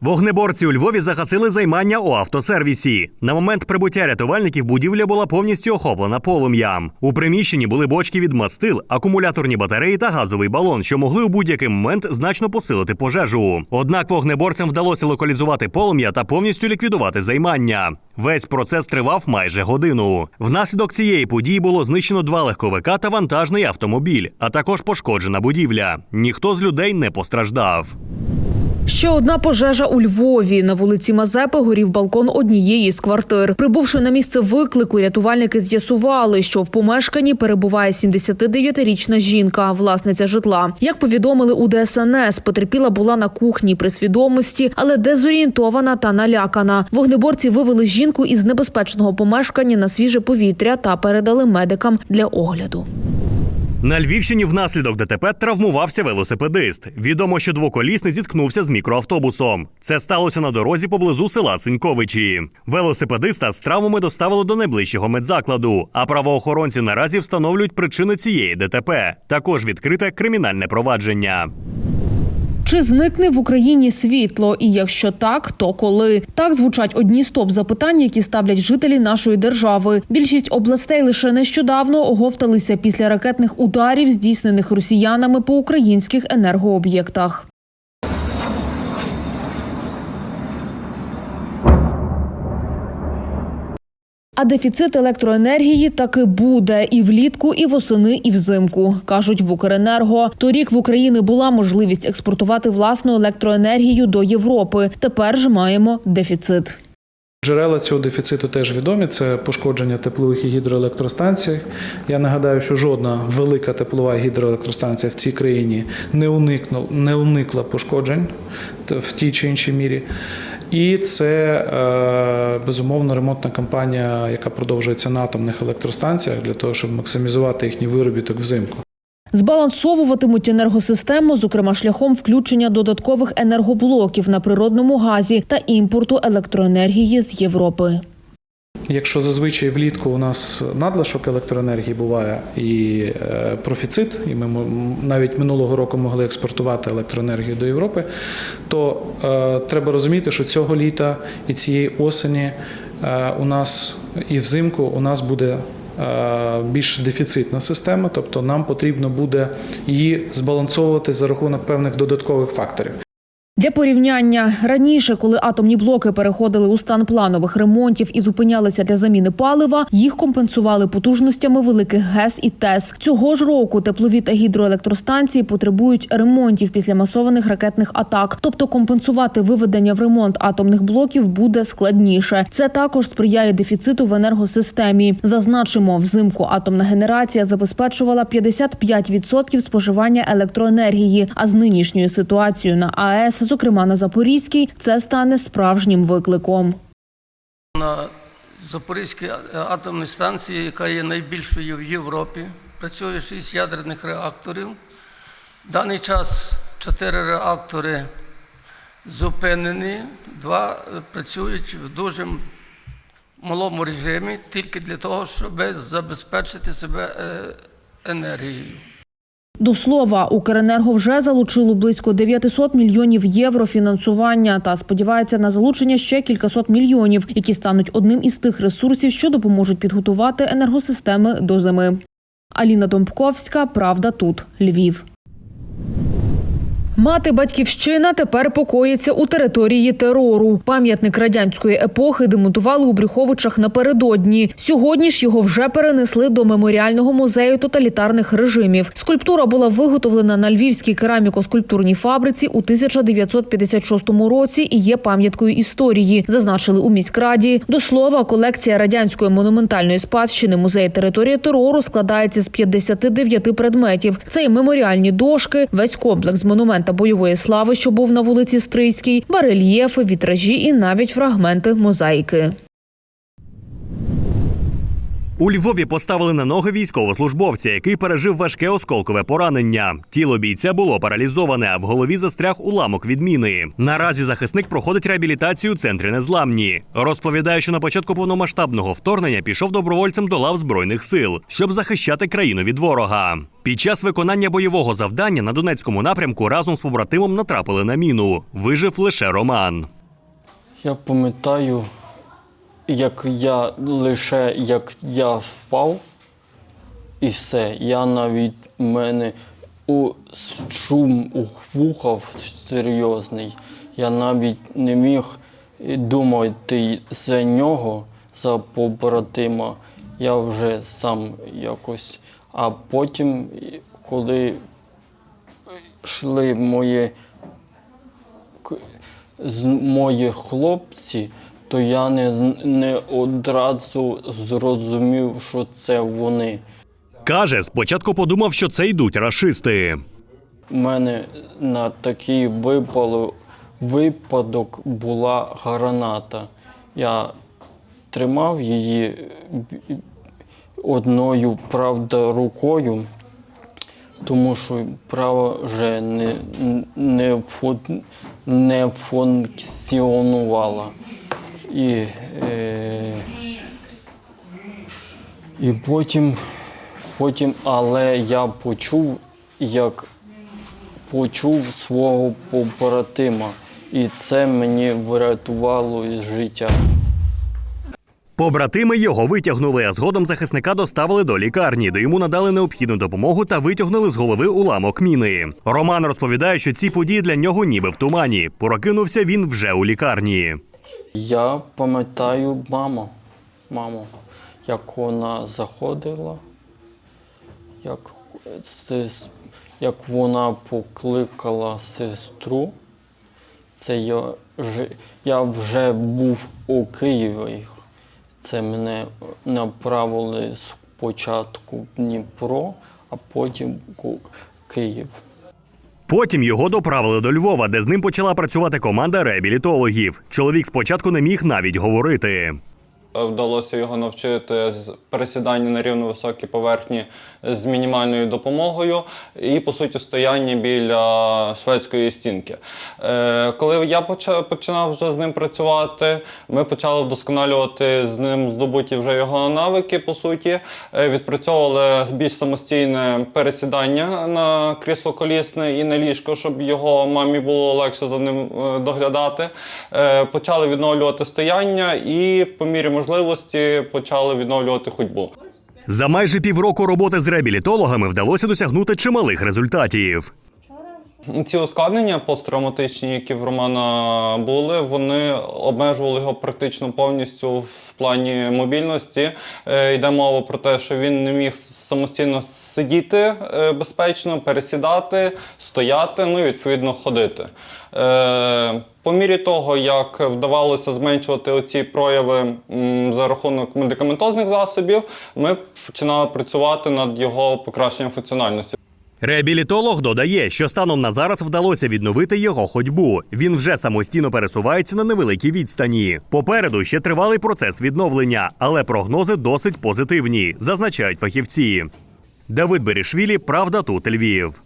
Вогнеборці у Львові загасили займання у автосервісі. На момент прибуття рятувальників будівля була повністю охоплена полум'ям. У приміщенні були бочки від мастил, акумуляторні батареї та газовий балон, що могли у будь-який момент значно посилити пожежу. Однак вогнеборцям вдалося локалізувати полум'я та повністю ліквідувати займання. Весь процес тривав майже годину. Внаслідок цієї події було знищено два легковика та вантажний автомобіль, а також пошкоджена будівля. Ніхто з людей не постраждав. Ще одна пожежа у Львові. На вулиці Мазепи горів балкон однієї з квартир. Прибувши на місце виклику, рятувальники з'ясували, що в помешканні перебуває 79-річна жінка, власниця житла. Як повідомили у ДСНС, потерпіла була на кухні при свідомості, але дезорієнтована та налякана. Вогнеборці вивели жінку із небезпечного помешкання на свіже повітря та передали медикам для огляду. На Львівщині внаслідок ДТП травмувався велосипедист. Відомо, що двоколісний зіткнувся з мікроавтобусом. Це сталося на дорозі поблизу села Синьковичі. Велосипедиста з травмами доставили до найближчого медзакладу. А правоохоронці наразі встановлюють причини цієї ДТП. Також відкрите кримінальне провадження. Чи зникне в Україні світло? І якщо так, то коли? Так звучать одні з топ запитань, які ставлять жителі нашої держави. Більшість областей лише нещодавно оговталися після ракетних ударів, здійснених росіянами по українських енергооб'єктах. А дефіцит електроенергії таки буде і влітку, і восени, і взимку, кажуть в Укренерго. Торік в Україні була можливість експортувати власну електроенергію до Європи. Тепер ж маємо дефіцит. Джерела цього дефіциту теж відомі. Це пошкодження теплових і гідроелектростанцій. Я нагадаю, що жодна велика теплова гідроелектростанція в цій країні не уникнула, не уникла пошкоджень в тій чи іншій мірі. І це е, безумовно ремонтна кампанія, яка продовжується на атомних електростанціях для того, щоб максимізувати їхній виробіток взимку. Збалансовуватимуть енергосистему, зокрема шляхом включення додаткових енергоблоків на природному газі та імпорту електроенергії з Європи. Якщо зазвичай влітку у нас надлишок електроенергії буває і е, профіцит, і ми навіть минулого року могли експортувати електроенергію до Європи, то е, треба розуміти, що цього літа і цієї осені е, у нас і взимку у нас буде. Більш дефіцитна система, тобто нам потрібно буде її збалансовувати за рахунок певних додаткових факторів. Для порівняння раніше, коли атомні блоки переходили у стан планових ремонтів і зупинялися для заміни палива, їх компенсували потужностями великих ГЕС і ТЕС. Цього ж року теплові та гідроелектростанції потребують ремонтів після масованих ракетних атак. Тобто компенсувати виведення в ремонт атомних блоків буде складніше. Це також сприяє дефіциту в енергосистемі. Зазначимо, взимку атомна генерація забезпечувала 55% споживання електроенергії. А з нинішньою ситуацією на АЕС, зокрема на Запорізькій, це стане справжнім викликом. На Запорізькій атомній станції, яка є найбільшою в Європі, працює 6 ядерних реакторів. В даний час 4 реактори зупинені, два працюють в дуже малому режимі, тільки для того, щоб забезпечити себе е, енергією. До слова, Укренерго вже залучило близько 900 мільйонів євро фінансування та сподівається на залучення ще кількасот мільйонів, які стануть одним із тих ресурсів, що допоможуть підготувати енергосистеми до зими. Аліна Домбковська, Правда тут, Львів. Мати батьківщина тепер покоїться у території терору. Пам'ятник радянської епохи демонтували у Брюховичах напередодні. Сьогодні ж його вже перенесли до меморіального музею тоталітарних режимів. Скульптура була виготовлена на львівській кераміко-скульптурній фабриці у 1956 році і є пам'яткою історії, зазначили у міськраді. До слова, колекція радянської монументальної спадщини музею території терору складається з 59 предметів. Це і меморіальні дошки, весь комплекс монумента бойової слави, що був на вулиці Стрийській, барельєфи, вітражі і навіть фрагменти мозаїки. У Львові поставили на ноги військовослужбовця, який пережив важке осколкове поранення. Тіло бійця було паралізоване, а в голові застряг уламок від міни. Наразі захисник проходить реабілітацію у центрі незламні. Розповідає, що на початку повномасштабного вторгнення пішов добровольцем до лав збройних сил, щоб захищати країну від ворога. Під час виконання бойового завдання на Донецькому напрямку разом з побратимом натрапили на міну. Вижив лише Роман. Я пам'ятаю, як я лише як я впав, і все. Я навіть мене у шум у вухах серйозний. Я навіть не міг думати за нього, за побратима. Я вже сам якось. А потім, коли йшли мої мої хлопці, то я не, не одразу зрозумів, що це вони. Каже, спочатку подумав, що це йдуть рашисти. У мене на такий випало, випадок була граната. Я тримав її одною, правда, рукою, тому що права вже не, не, не функціонувала. І, е, і потім, потім, але я почув, як почув свого побратима, і це мені врятувало життя. Побратими його витягнули, а згодом захисника доставили до лікарні, де йому надали необхідну допомогу та витягнули з голови уламок міни. Роман розповідає, що ці події для нього ніби в тумані. Прокинувся він вже у лікарні. Я пам'ятаю маму, маму, як вона заходила, як, як вона покликала сестру. Це я, я вже був у Києві. Це мене направили спочатку в Дніпро, а потім у Київ. Потім його доправили до Львова, де з ним почала працювати команда реабілітологів. Чоловік спочатку не міг навіть говорити. Вдалося його навчити з пересідання на рівно високій поверхні з мінімальною допомогою і, по суті, стояння біля шведської стінки. Е, коли я починав вже з ним працювати, ми почали вдосконалювати з ним здобуті вже його навики, по суті, Е, відпрацьовували більш самостійне пересідання на крісло колісне і на ліжко, щоб його мамі було легше за ним е, доглядати. Е, Почали відновлювати стояння і по мірі можливості почали відновлювати ходьбу. За майже півроку роботи з реабілітологами вдалося досягнути чималих результатів. Ці ускладнення посттравматичні, які в Романа були, вони обмежували його практично повністю в плані мобільності. Е, Йде мова про те, що він не міг самостійно сидіти е, безпечно, пересідати, стояти, ну і відповідно ходити. Е, По мірі того, як вдавалося зменшувати оці прояви за рахунок медикаментозних засобів, ми починали працювати над його покращенням функціональності. Реабілітолог додає, що станом на зараз вдалося відновити його ходьбу. Він вже самостійно пересувається на невеликій відстані. Попереду ще тривалий процес відновлення, але прогнози досить позитивні, зазначають фахівці. Давид Берішвілі, правда, тут Львів.